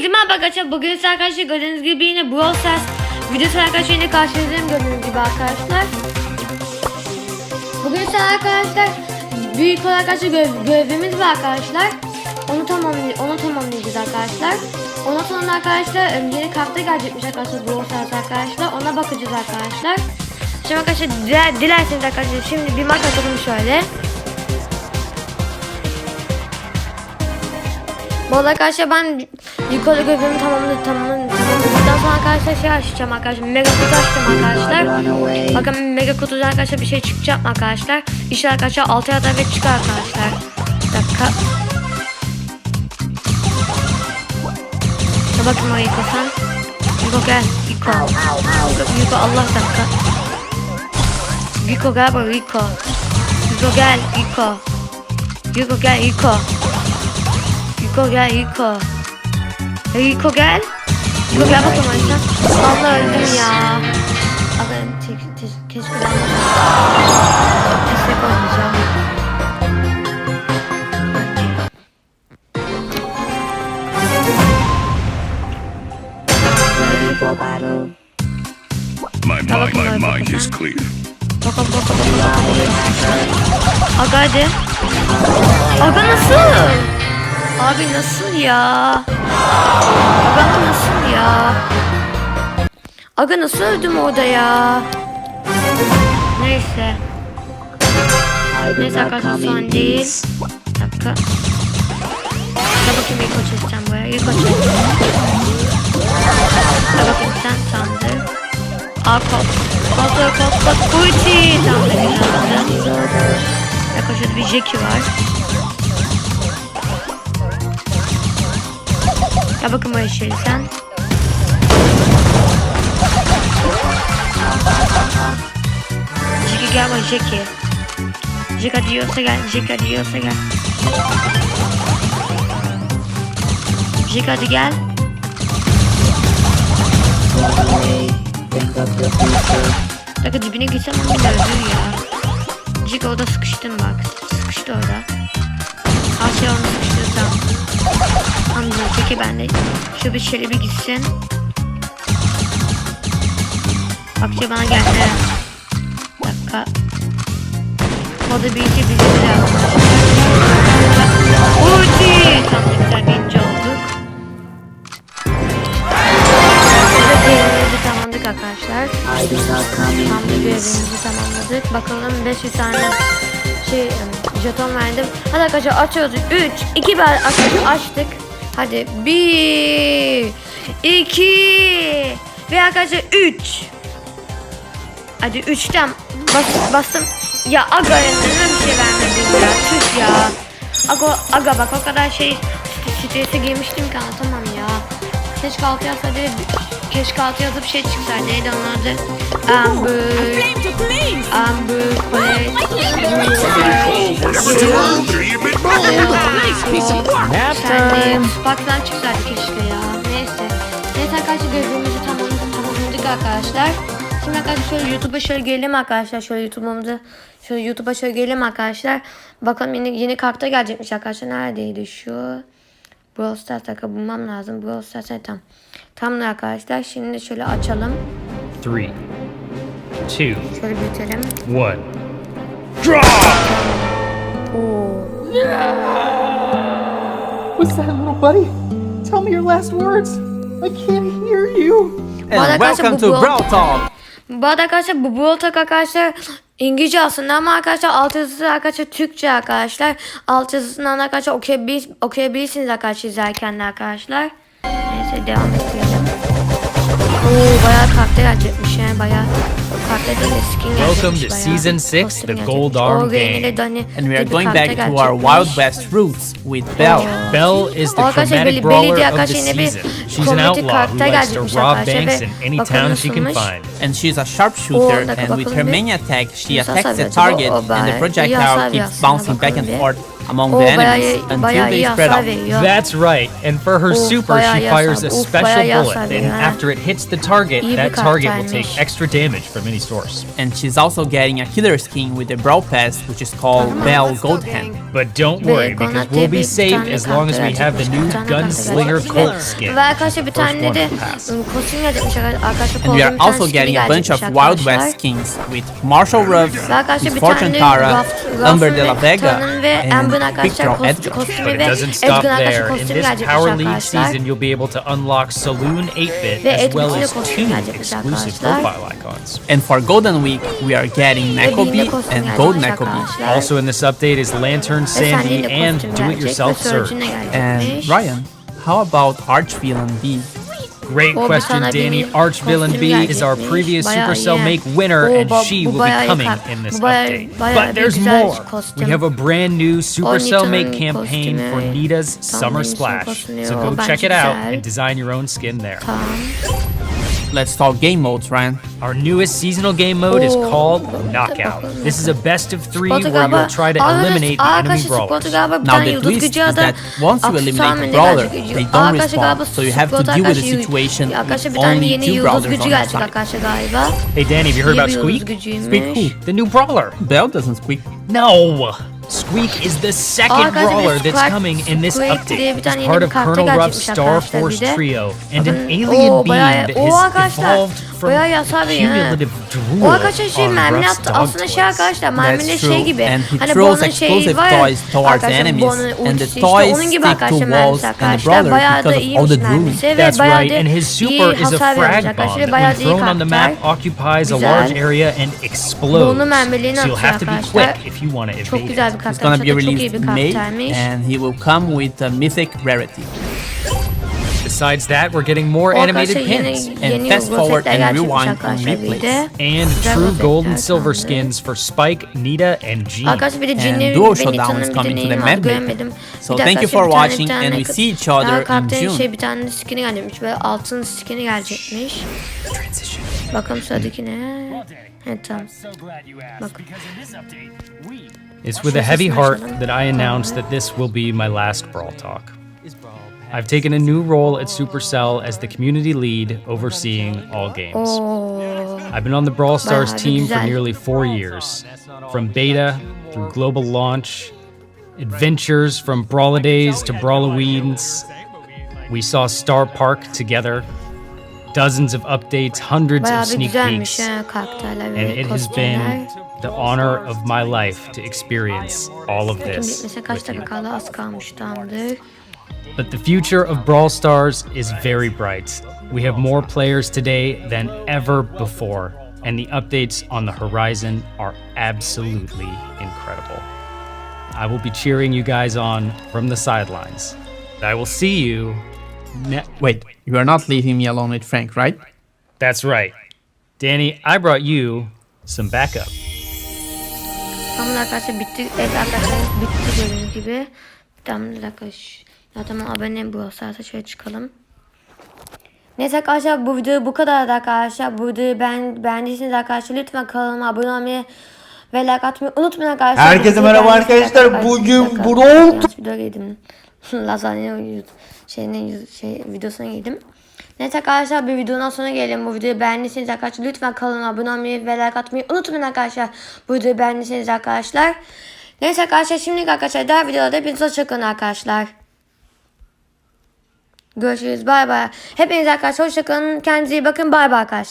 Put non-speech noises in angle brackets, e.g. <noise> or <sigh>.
Hepinize merhaba arkadaşlar. Bugün size arkadaşlar gördüğünüz gibi yine Brawl Stars videosu arkadaşlar yine karşınızdayım gördüğünüz gibi arkadaşlar. Bugün size arkadaşlar büyük olarak arkadaşlar görev, görevimiz var arkadaşlar. Onu tamamlay onu tamamlayacağız arkadaşlar. Ondan sonra arkadaşlar e, yeni kartta gelecekmiş arkadaşlar Brawl Stars arkadaşlar. Ona bakacağız arkadaşlar. Şimdi arkadaşlar diler, dilerseniz arkadaşlar şimdi bir maç atalım şöyle. Bu arada arkadaşlar ben yukarı görevimi tamamladım tamamladım. Bundan sonra arkadaşlar şey açacağım arkadaşlar. Mega kutu açacağım arkadaşlar. Bakın mega kutudan arkadaşlar bir şey çıkacak mı arkadaşlar? İşte arkadaşlar 6 ya da çıkar arkadaşlar. Bir dakika. Ya bakın o Yuko sen. Yuko gel. Yuko. Yuko, Allah dakika. Yuko gel buraya Yuko. Yuko gel Yuko. Yuko gel Yuko. Yuko gel. Ya Yuko gel. Yuko gel bakalım Ayşe. Allah öldüm ya. Te- keşke ben destek olmayacağım. My mind, my mind is clear. Bakalım bakalım bakalım. Aga hadi. Aga nasıl? Abi nasıl ya? Aga nasıl ya? Aga nasıl öldüm orada ya? Neyse. Neyse arkadaşlar son değil. Bir dakika. Dur bakayım ilk açacağım buraya. İlk açacağım. Dur bakayım sen sandır. Aa kop. Kop kop kop. Kuyuti. Tamam güzeldi. Arkadaşlar bir Jackie var. Ya bakın buraya şöyle sen. Jackie gel bak Jackie. Jackie hadi yiyorsa gel. Jackie hadi yiyorsa gel. Jackie hadi gel. Dakika dibine gitsem onu bile öldürür ya. Jackie orada sıkıştın bak. Sıkıştı orada. Asya onu sıkıştırsam. Tamam Jackie bende. Şu bir şöyle bir gitsin. Akça bana geldi. Dakika. O da bir iki bizi bile Ulti! Tam da güzel birinci olduk. Burada görevimizi tamamladık arkadaşlar. Tam da görevimizi tamamladık. Bakalım 500 tane şey jeton verdim. Hadi arkadaşlar açıyoruz. 3, 2, 1 arkadaşlar açtık. Hadi 1, 2 ve arkadaşlar 3. Hadi 3'ten bas, bastım. Ya aga neden bir şey vermedin ya? Tüh ya. Aga, aga bak o kadar şey strese girmiştim ki anlatamam ya. Keşke altı yazsaydı, keşke altı yazıp şey çıksaydı. Neydi onun adı? Amber, Amber? Sen Spark'tan çıksaydı keşke ya. Neyse. Neyse arkadaşlar görevimizi tamamladık, tamamladık arkadaşlar. Şimdi arkadaşlar şöyle YouTube'a şöyle gelelim arkadaşlar. Şöyle YouTube'umuza şöyle YouTube'a şöyle gelelim arkadaşlar. Bakalım yeni yeni kartta gelecekmiş arkadaşlar. Neredeydi şu? Brawl Stars dakika bulmam lazım. Brawl Stars evet, tamam. Tamamdır arkadaşlar. Şimdi şöyle açalım. Three, two, Şöyle büyütelim. one. Oo. What's that, little buddy? Tell me your last words. I can't hear you. And welcome to Brawl Talk. Bu arada arkadaşlar bu Brawl Talk arkadaşlar İngilizce aslında ama arkadaşlar alt yazısı arkadaşlar Türkçe arkadaşlar. Alt yazısından arkadaşlar okuyabil, okuyabilirsiniz arkadaşlar izlerken arkadaşlar. Neyse devam edelim. Welcome to. Season six, the. Gold Arm hani And we are going back to our. Wild West roots with Belle. Belle is the chromatic brawler of the season. She's an outlaw who likes to rob banks in any town she can find. And she's a sharpshooter, and with her main attack, she attacks the target, and the projectile keeps bouncing back and forth among Oo, the bayağı, enemies iyi- until bayağı they iyi spread hasar out. veriyor. That's right. And for her Oof, super, bayağı she iyi fires a hasar- uf, special bayağı iyi bullet. hasar And veriyor, ha. after it hits the target, İyi bir that target will karaktermiş. take extra damage from any source. And she's also getting a killer skin with the Brawl Pass, which is called Bell Goldhand. But don't worry, Ve because Gonat we'll diye be bir safe tane as long as we karakter have the gelecekmiş, new bir tane karakter Gunslinger gelecekmiş. Colt skin. Ve arkadaşlar bir First tane one de to pass. ım, kostüm gelecekmiş arkadaşlar. And we are Cold'un bir tane also skini getting a bunch of gelecekmiş Wild arkadaşlar. West skins with Marshall Ruff, Ve arkadaşlar Miss bir Fortune tane Tara, Ruff- Amber de Ruff'ın la ve Vega, Tara'nın ve and Amber'ın arkadaşlar Victor kost- Edgar. kostümü it ve doesn't stop Edgar'ın arkadaşlar there. In kostümü this gelecekmiş Power League arkadaşlar. season, you'll be able to unlock Saloon 8-Bit Ve as well as two exclusive profile icons. And for Golden Week, we are getting Ve Bing'de Nekobi and gelecekmiş Gold Nekobi. arkadaşlar. Also in this update is Lantern Sandy and Do It Yourself Surge. And. Ryan, how about Archvillain B? Great question, Danny. benim Archvillain B is our previous Supercell. Make winner, and she will be coming in this update. But there's more. We have a brand new Supercell Make campaign for. Nita's Summer Splash. So go check it out and design your own skin there. Tamam. Let's talk game modes, Ryan. Our newest seasonal game mode is called Knockout. This is a best of three where you'll try to eliminate the enemy arkadaşlar brawlers. Now tane the yıldız twist is that once you eliminate mı the brawler, they don't Arkadaşlar respawn, so you have to deal with the situation with Arkadaşlar bir tane only two brawlers on your gelecek side. Hey Danny, have you heard about Squeak? gücüymüş. Squeak who? The new brawler. Bell doesn't squeak. No! Squeak is the second Arkadaşlar bir brawler that's Squeak- coming in this Squeak update. diye bir tane As yeni part bir of karakter Colonel Ruff's Star arkadaşlar Force bir de. trio and an Bakın, alien oo, being bayağı- that oo has arkadaşlar, evolved from bayağı veriyor, ha. cumulative O drool arkadaşlar şey on Ruff's dog Aslında şey toys. arkadaşlar merminin That's şey true. gibi. And he Hani throws Bon'un şeyi explosive var ya. toys towards arkadaşlar, enemies, Bon'un and the ultisi işte toys onun gibi stick to arkadaşlar walls mermisi and the arkadaşlar. brawler Bayağı da because of all iyiymiş the mermisi ve That's bayağı right, da and his iyi super is a hasar frag bomb arkadaşlar. that Bayağı when da iyi thrown on the map occupies a Güzel. large area and explodes. Bunu mermilerini So you'll atıyor have to be arkadaşlar. quick if you want to Çok evade güzel it. bir It's gonna be released bir May, and he will come with a mythic rarity. Besides that, we're getting more animated pins yeni fast forward and rewind on arkadaşlar replays. and true gold and silver skins for Spike, Nita, and Jean. Arkadaşlar bir de And Duo ve Showdown Nita'nın is coming to the map bit. So thank you for watching and we see each other in June. şey bir tane skin'i gelecekmiş ve altın skin'i gelecekmiş. Bakalım sıradaki ne? Evet tamam. Bak. It's with a heavy heart that I announce that this will be my last Brawl Talk. I've taken a new role at Supercell as the community lead overseeing all games. I've been on the Brawl Stars team for nearly four years. From beta through global launch, adventures from Brawladays to Brawloweens. We saw Star Park together, dozens of updates, hundreds of sneak peeks. And it has been the honor of my life to experience all of this. bitmesine kaç with dakika you. kaldı az kalmış tamamdır. But the future of Brawl Stars is very bright. We have more players today than ever before, and the updates on the horizon are absolutely incredible. I will be cheering you guys on from the sidelines. I will see you. Ne- Wait, you are not leaving me alone with Frank, right? That's right. Danny, I brought you some backup. Tamam arkadaşlar bitti. Evet arkadaşlar bitti gördüğünüz gibi. Tamam bir dakika. Zaten ben abonem bu olsa şöyle çıkalım. Neyse arkadaşlar bu video bu kadar arkadaşlar. Bu videoyu ben beğendiyseniz arkadaşlar lütfen kanalıma abone olmayı ve like atmayı unutmayın arkadaşlar. Herkese merhaba arkadaşlar. Bugün. Brawl. <laughs> Lazanya şeyine şey videosuna yedim. Neyse arkadaşlar bir videonun sonuna gelelim. Bu videoyu beğendiyseniz arkadaşlar lütfen kanalıma abone olmayı ve like atmayı unutmayın arkadaşlar. Bu videoyu beğendiyseniz arkadaşlar. Neyse arkadaşlar şimdilik arkadaşlar diğer videoda hepinize hoşçakalın arkadaşlar. Görüşürüz bay bay. Hepiniz arkadaşlar hoşçakalın. Kendinize iyi bakın bay bay arkadaşlar.